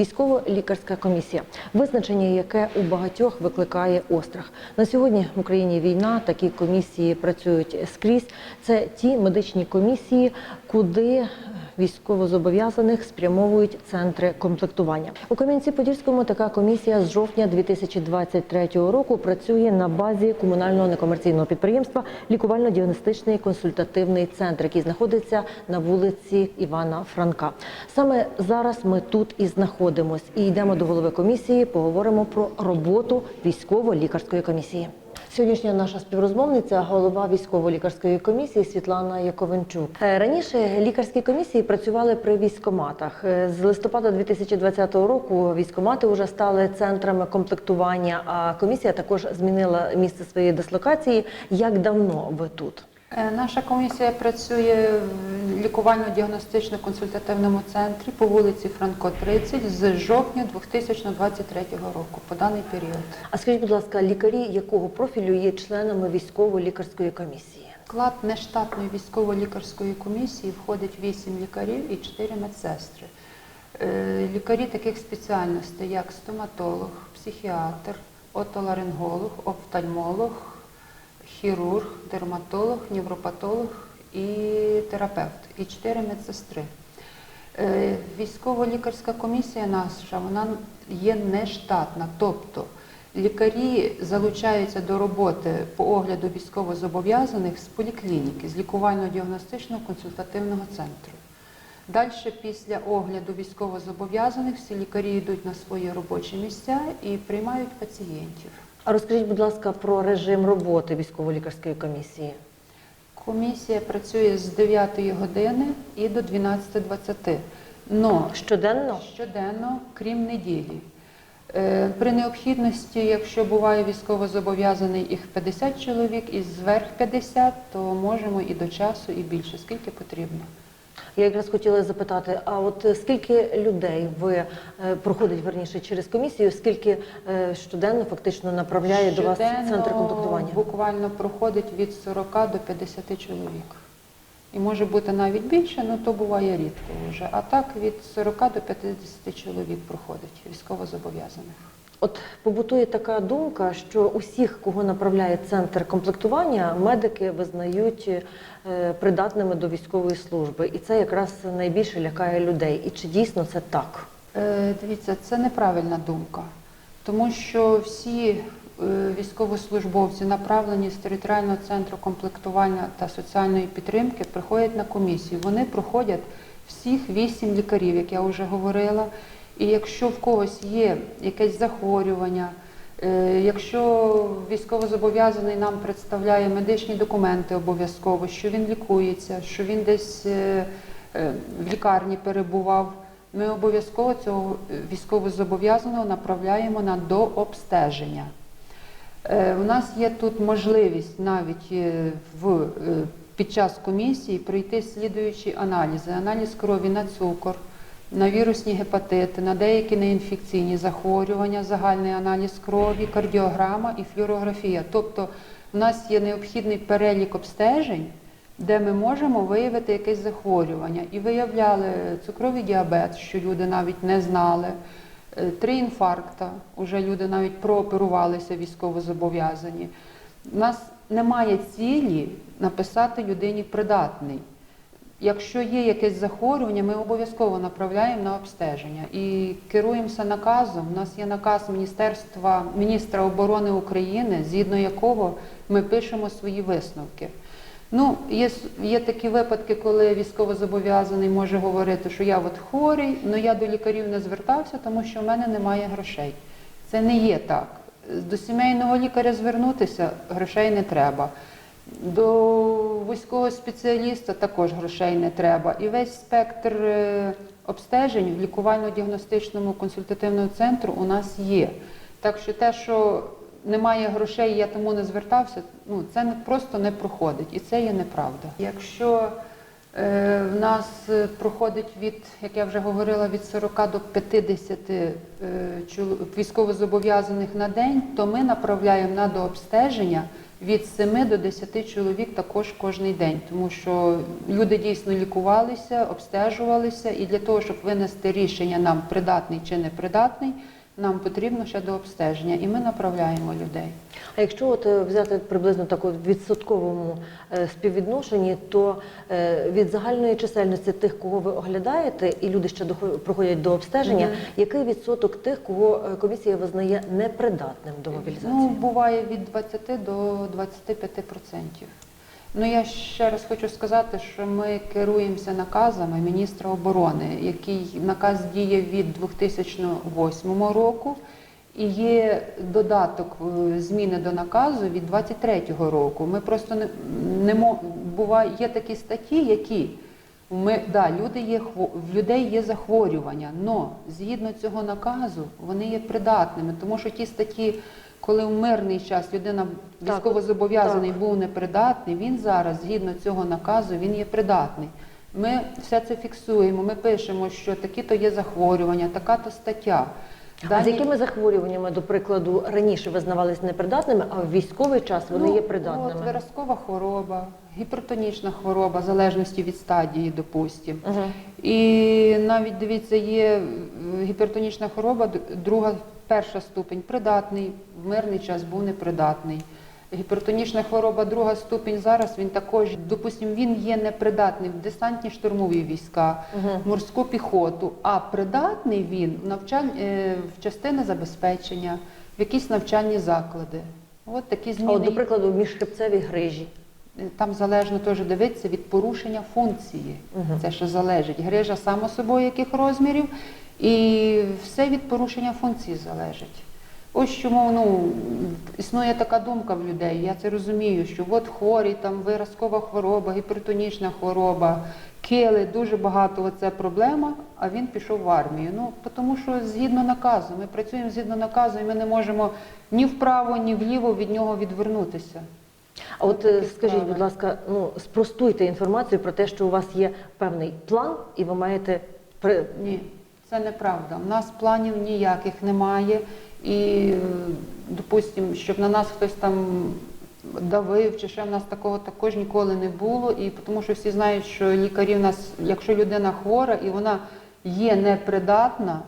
Військово-лікарська комісія, визначення, яке у багатьох викликає острах. На сьогодні в Україні війна. Такі комісії працюють скрізь. Це ті медичні комісії, куди військовозобов'язаних спрямовують центри комплектування. У Кам'янці-Подільському така комісія з жовтня 2023 року працює на базі комунального некомерційного підприємства Лікувально-діагностичний консультативний центр, який знаходиться на вулиці Івана Франка. Саме зараз ми тут і знаходимось і йдемо до голови комісії. Поговоримо про роботу військово-лікарської комісії. Сьогоднішня наша співрозмовниця, голова військово-лікарської комісії Світлана Яковенчук. Е, Раніше лікарські комісії працювали при військоматах. Е, З листопада 2020 року військомати вже стали центрами комплектування. А комісія також змінила місце своєї дислокації. Як давно ви тут? Е, Наша комісія працює в лікувально-діагностично-консультативному центрі по вулиці Франко 30 з жовтня 2023 року по даний період. А скажіть, будь ласка, лікарі якого профілю є членами військово-лікарської комісії? Склад нештатної військово-лікарської комісії входить 8 лікарів і 4 медсестри. Е, Лікарі таких спеціальностей, як стоматолог, психіатр, отоларинголог, офтальмолог, хірург, дерматолог, невропатолог і терапевт, і 4 медсестри. Е, Військово-лікарська комісія наша вона є нештатна, тобто лікарі залучаються до роботи по огляду військовозобов'язаних з поліклініки, з лікувально-діагностичного консультативного центру. Далі, після огляду військовозобов'язаних, всі лікарі йдуть на свої робочі місця і приймають пацієнтів. А розкажіть, будь ласка, про режим роботи військово-лікарської комісії. Комісія працює з 9 години і до 12.20. Но Щоденно? щоденно, крім неділі. Е, При необхідності, якщо буває військовозобов'язаний їх 50 чоловік і зверх 50, то можемо і до часу, і більше, скільки потрібно. Я якраз хотіла запитати, а от скільки людей ви е, проходить верніше через комісію, скільки е, щоденно фактично направляє до вас Щоденно центр комплектування? Буквально проходить від 40 до 50 чоловік. І може бути навіть більше, але то буває рідко вже. А так від 40 до 50 чоловік проходить військовозобов'язаних. От побутує така думка, що усіх, кого направляє центр комплектування, медики визнають е, придатними до військової служби, і це якраз найбільше лякає людей. І чи дійсно це так? Е, Дивіться, це неправильна думка, тому що всі е, військовослужбовці, направлені з територіального центру комплектування та соціальної підтримки, приходять на комісію. Вони проходять всіх вісім лікарів, як я вже говорила. І якщо в когось є якесь захворювання, е, якщо військовозобов'язаний нам представляє медичні документи обов'язково, що він лікується, що він десь е, е, в лікарні перебував, ми обов'язково цього військовозобов'язаного направляємо на дообстеження. У нас є тут можливість навіть в, під час комісії пройти слідуючі аналізи: аналіз крові на цукор, на вірусні гепатити, на деякі неінфекційні захворювання, загальний аналіз крові, кардіограма і флюорографія. Тобто в нас є необхідний перелік обстежень, де ми можемо виявити якесь захворювання. І виявляли цукровий діабет, що люди навіть не знали. Е, Три інфаркта, уже люди навіть прооперувалися військовозобов'язані. У нас немає цілі написати людині придатний. Якщо є якесь захворювання, ми обов'язково направляємо на обстеження і керуємося наказом. У нас є наказ Міністерства міністра оборони України, згідно якого ми пишемо свої висновки. Ну, є, є такі випадки, коли військовозобов'язаний може говорити, що я от хворий, але я до лікарів не звертався, тому що в мене немає грошей. Це не є так. До сімейного лікаря звернутися грошей не треба. До військового спеціаліста також грошей не треба. І весь спектр е, обстежень в лікувально-діагностичному консультативному центру у нас є. Так що те, що немає грошей, я тому не звертався, ну це не, просто не проходить. І це є неправда. Якщо е, в нас е, проходить від, як я вже говорила, від 40 до 50 е, військовозобов'язаних на день, то ми направляємо на дообстеження від 7 до 10 чоловік також кожний день, тому що люди дійсно лікувалися, обстежувалися, і для того, щоб винести рішення нам придатний чи непридатний, нам потрібно ще до обстеження, і ми направляємо людей. А якщо от е, взяти приблизно так в відсотковому е, співвідношенні, то е, від загальної чисельності тих, кого ви оглядаєте, і люди ще проходять до обстеження, Мгм. який відсоток тих, кого комісія визнає непридатним до мобілізації? Ну, буває від 20 до 25 процентів. Ну, я ще раз хочу сказати, що ми керуємося наказами міністра оборони, який наказ діє від 2008 року, і є додаток е, зміни до наказу від 23 року. Ми просто не, не мо, буває, є такі статті, які ми, да, люди є, в людей є захворювання, але згідно цього наказу вони є придатними, тому що ті статті, коли в мирний час людина військовозобов'язаний був непридатний, він зараз, згідно цього наказу, він є придатний. Ми все це фіксуємо, ми пишемо, що такі-то є захворювання, така-то стаття. А з якими захворюваннями, до прикладу, раніше визнавались непридатними, а в військовий час вони Ну, є От, виразкова хвороба, гіпертонічна хвороба, в залежності від стадії, допустимо. Угу. І навіть дивіться, є е, гіпертонічна хвороба, друга, перша ступень придатний, в мирний час був непридатний. Гіпертонічна хвороба, друга ступень зараз він також, допустимо, він є непридатний в десантні штурмові війська, Угу. морську піхоту, а придатний він в навчань, е, в частини забезпечення, в якісь навчальні заклади. От такі А зміни. от, до прикладу, міжхребцеві грижі. Там залежно теж дивитися від порушення функції. Мгм. Це що залежить. Грижа само собою яких розмірів, і все від порушення функції залежить. Ось чому ну, існує така думка в людей. Я це розумію, що от хворі, там виразкова хвороба, гіпертонічна хвороба, кили, дуже багато оце проблема, а він пішов в армію. Ну, тому що згідно наказу, ми працюємо згідно наказу, і ми не можемо ні вправо, ні вліво від нього відвернутися. А от е, скажіть, будь ласка, ну спростуйте інформацію про те, що у вас є певний план, і ви маєте при Ні, це неправда. У нас планів ніяких немає. І, е, допустимо, щоб на нас хтось там давив, чи ще в нас такого також ніколи не було. І тому що всі знають, що лікарі в нас, якщо людина хвора і вона є непридатна,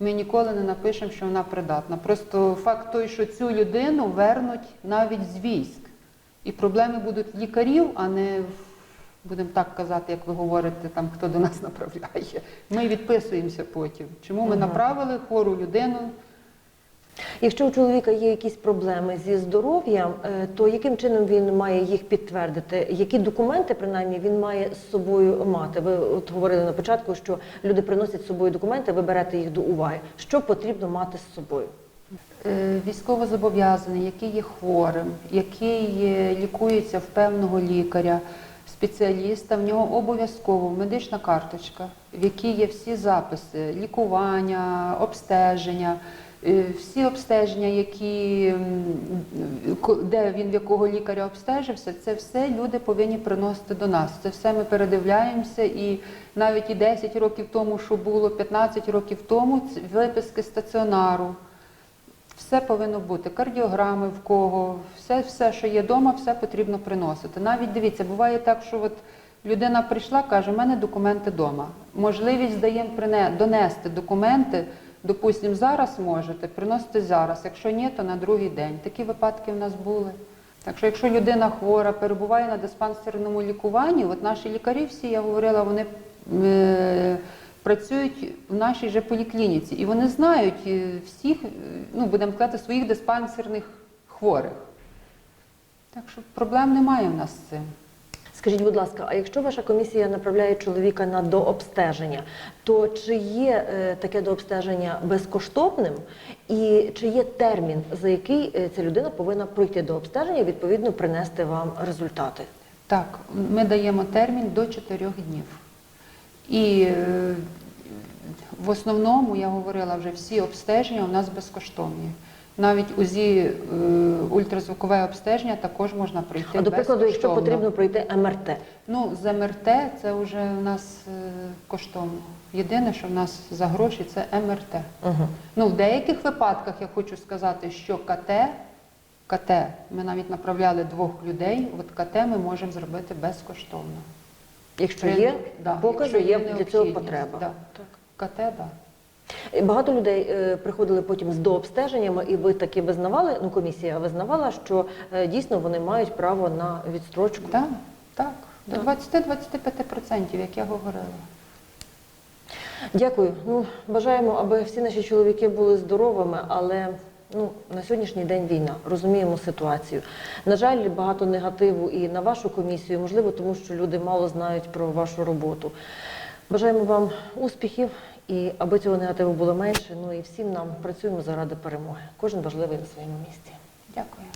ми ніколи не напишемо, що вона придатна. Просто факт той, що цю людину вернуть навіть з військ. І проблеми будуть лікарів, а не в будемо так казати, як ви говорите, там хто до нас направляє. Ми відписуємося потім. Чому ми направили хвору людину? якщо у чоловіка є якісь проблеми зі здоров'ям, е, то яким чином він має їх підтвердити? Які документи принаймні він має з собою мати? Ви от говорили на початку, що люди приносять з собою документи, ви берете їх до уваги. Що потрібно мати з собою? Е, Військовозобов'язаний, який є хворим, який е, лікується в певного лікаря, спеціаліста, в нього обов'язково медична карточка, в якій є всі записи лікування, обстеження. е, Всі обстеження, які, де він в якого лікаря обстежився, це все люди повинні приносити до нас. Це все ми передивляємося, і навіть і 10 років тому, що було, 15 років тому, виписки стаціонару. Все повинно бути. Кардіограми в кого, все, все, що є вдома, все потрібно приносити. Навіть дивіться, буває так, що от людина прийшла, каже, у мене документи вдома. Можливість даємо донести документи, допустимо, зараз можете, приносити зараз. Якщо ні, то на другий день. Такі випадки в нас були. Так що, якщо людина хвора, перебуває на диспансерному лікуванні, от наші лікарі всі, я говорила, вони е, працюють в нашій же поліклініці, і вони знають е, всіх, е, ну будемо казати, своїх диспансерних хворих. Так що проблем немає в нас з цим. Скажіть, будь ласка, а якщо ваша комісія направляє чоловіка на дообстеження, то чи є е, таке дообстеження безкоштовним, і чи є термін, за який е, ця людина повинна пройти дообстеження і відповідно принести вам результати? Так, ми даємо термін до 4 днів. І е, в основному, я говорила вже, всі обстеження у нас безкоштовні. Навіть УЗІ е, ультразвукове обстеження також можна пройти. А до прикладу, якщо потрібно пройти МРТ, Ну, з МРТ це вже у нас е, коштовно. Єдине, що в нас за гроші, це МРТ. угу. Ну, в деяких випадках я хочу сказати, що КТ КТ. Ми навіть направляли двох людей. От КТ ми можемо зробити безкоштовно. Якщо є да, покази, якщо є для цього потреба. да. Так. КТ, так. Да. Багато людей е, приходили потім з дообстеженнями, і ви таки визнавали, ну комісія визнавала, що е, дійсно вони мають право на відстрочку. Так, так. До 20-25%, як я говорила. Дякую. Ну бажаємо, аби всі наші чоловіки були здоровими, але ну на сьогоднішній день війна. Розуміємо ситуацію. На жаль, багато негативу і на вашу комісію, можливо, тому що люди мало знають про вашу роботу. Бажаємо вам успіхів і аби цього негативу було менше. Ну і всім нам працюємо заради перемоги. Кожен важливий на своєму місці. Дякую.